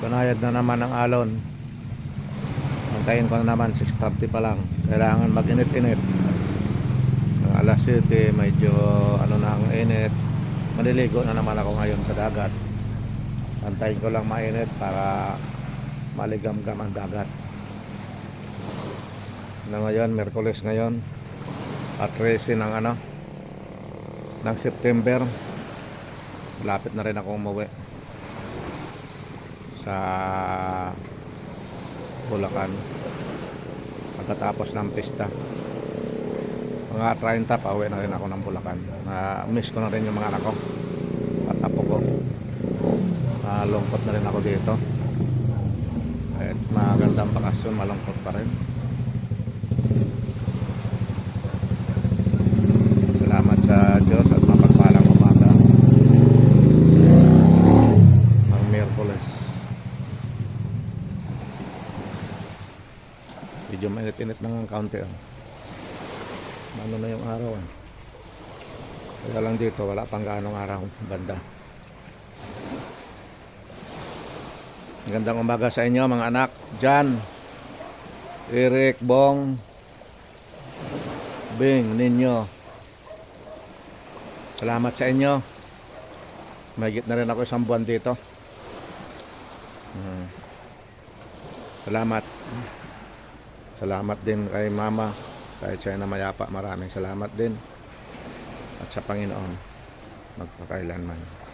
Banayad na naman ang alon. Antayin ko na naman, 6.30 pa lang. Kailangan mag-init-init. Alas 7, medyo ano na ang init. Maliligo na naman ako ngayon sa dagat. Antayin ko lang mainit para maligam-gam ang dagat. Na ngayon, Merkulis ngayon. At 13 ng ano, ng September. Lapit na rin ako umuwi sa Bulacan. Pagkatapos ng pista. Mga 30 pa uwi na rin ako ng Bulacan. Na miss ko na rin yung mga anak ko. At apo ko. Malungkot na rin ako dito. At magandang bakasyon malungkot pa rin salamat sa Diyos at mapagpalang umaga ng Miyerkules medyo mainit-init ng kaunti oh. ano na yung araw eh. kaya lang dito wala pang gaanong araw banda magandang umaga sa inyo mga anak Jan Eric Bong Bing Ninyo salamat sa inyo Mahigit na rin ako isang buwan dito. Hmm. Salamat. Salamat din kay Mama. Kahit siya na mayapa, maraming salamat din. At sa Panginoon, magpakailanman.